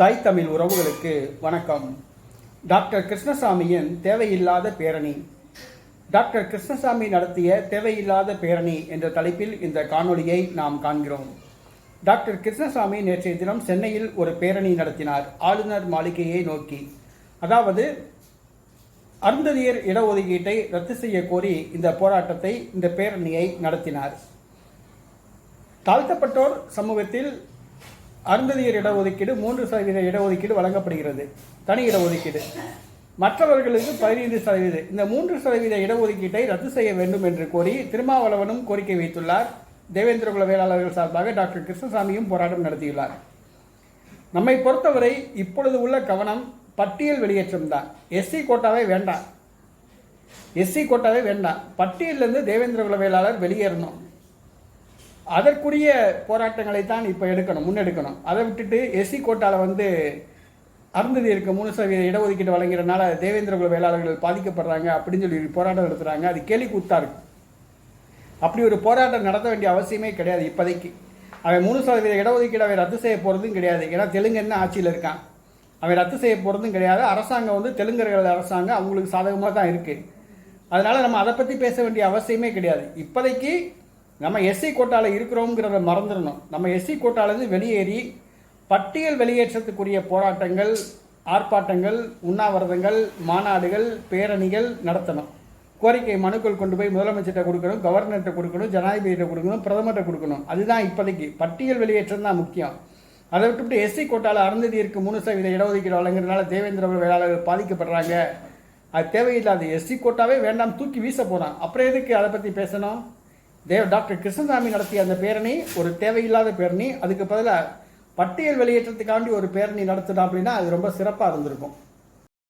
தாய் தமிழ் உறவுகளுக்கு வணக்கம். டாக்டர் கிருஷ்ணசாமியின் தேவையில்லாத பேரணி. டாக்டர் கிருஷ்ணசாமி நடத்திய தேவையில்லாத பேரணி என்ற தலைப்பில் இந்த காணொளியை நாம் காண்கிறோம். டாக்டர் கிருஷ்ணசாமி நேற்றைய தினம் சென்னையில் ஒரு பேரணி நடத்தினார் ஆளுநர் மாளிகையை நோக்கி. அதாவது அருந்ததியர் இடஒதுக்கீட்டை ரத்து செய்ய கோரி இந்த போராட்டத்தை இந்த பேரணியை நடத்தினார். தாழ்த்தப்பட்டோர் சமூகத்தில் அருந்ததியர் இடஒதுக்கீடு மூன்று சதவீத இடஒதுக்கீடு வழங்கப்படுகிறது. தனி இடஒதுக்கீடு. மற்றவர்களுக்கு பதினைந்து சதவீதம் இந்த மூன்று சதவீத இடஒதுக்கீட்டை ரத்து செய்ய வேண்டும் என்று கோரி திருமாவளவனும் கோரிக்கை வைத்துள்ளார். தேவேந்திரகுல வேளாளர்கள் சார்பாக டாக்டர் கிருஷ்ணசாமியும் போராட்டம் நடத்தியுள்ளார். நம்மை பொறுத்தவரை இப்பொழுது உள்ள கவனம் பட்டியல் வெளியேற்றம் தான் எஸ்சி கோட்டாவே வேண்டாம். எஸ்சி கோட்டாவே வேண்டாம். பட்டியலிருந்து தேவேந்திரகுல வேளாளர் வெளியேறணும். அதற்குரிய போராட்டங்களை தான் இப்போ எடுக்கணும் முன்னெடுக்கணும். அதை விட்டுட்டு எஸ்சி கோட்டாவில் வந்து அருந்ததி இருக்க மூணு சதவீத இடஒதுக்கீடு வழங்குறதுனால தேவேந்திரகுல வேளாளர்கள் பாதிக்கப்படுறாங்க அப்படின்னு சொல்லி போராட்டம் நடத்துகிறாங்க அது கேலி கூத்தா இருக்கு. அப்படி ஒரு போராட்டம் நடத்த வேண்டிய அவசியமே கிடையாது இப்போதைக்கு. அவன் மூணு சதவீத இடஒதுக்கீடு அவன் ரத்து செய்ய போகிறதும் கிடையாது. ஏன்னா தெலுங்கு என்ன ஆட்சியில் இருக்கான்? அவன் ரத்து செய்ய போகிறதும் கிடையாது. அரசாங்கம் வந்து தெலுங்கர்கள் அரசாங்கம் அவங்களுக்கு சாதகமாக தான் இருக்குது அதனால் நம்ம அதை பற்றி பேச வேண்டிய அவசியமே கிடையாது. இப்போதைக்கு நம்ம எஸ்சி கோட்டாவில் இருக்கிறோங்கிறத மறந்துடணும். நம்ம எஸ்சி கோட்டாலேருந்து வெளியேறி பட்டியல் வெளியேற்றத்துக்குரிய போராட்டங்கள் ஆர்ப்பாட்டங்கள் உண்ணாவிரதங்கள் மாநாடுகள் பேரணிகள் நடத்தணும். கோரிக்கை மனுக்கள் கொண்டு போய் முதலமைச்சர்கிட்ட கொடுக்கணும் கவர்னர்கிட்ட கொடுக்கணும் ஜனாதிபதியிட்ட கொடுக்கணும் பிரதமர்கிட்ட கொடுக்கணும். அதுதான் இப்போதைக்கு. பட்டியல் வெளியேற்றம் தான் முக்கியம். அதை விட்டுவிட்டு எஸ்சி கோட்டாவில் அருந்ததி இருக்கு மூணு சதவீத இடஒதுக்கீடு வழங்குறதுனால தேவேந்திர வேளாளர்கள் பாதிக்கப்படுறாங்க. அது தேவையில்லாத. எஸ்சி கோட்டாவே வேண்டாம் தூக்கி வீச போகிறான் அப்புறம் எதுக்கு அதை பற்றி பேசணும்? தேவ டாக்டர் கிருஷ்ணசாமி நடத்திய அந்த பேரணி ஒரு தேவையில்லாத பேரணி அதுக்கு பதிலாக பட்டியல் வெளியேற்றத்துக்காண்டி ஒரு பேரணி நடத்தினா அப்படின்னா அது ரொம்ப சிறப்பாக இருந்திருக்கும்.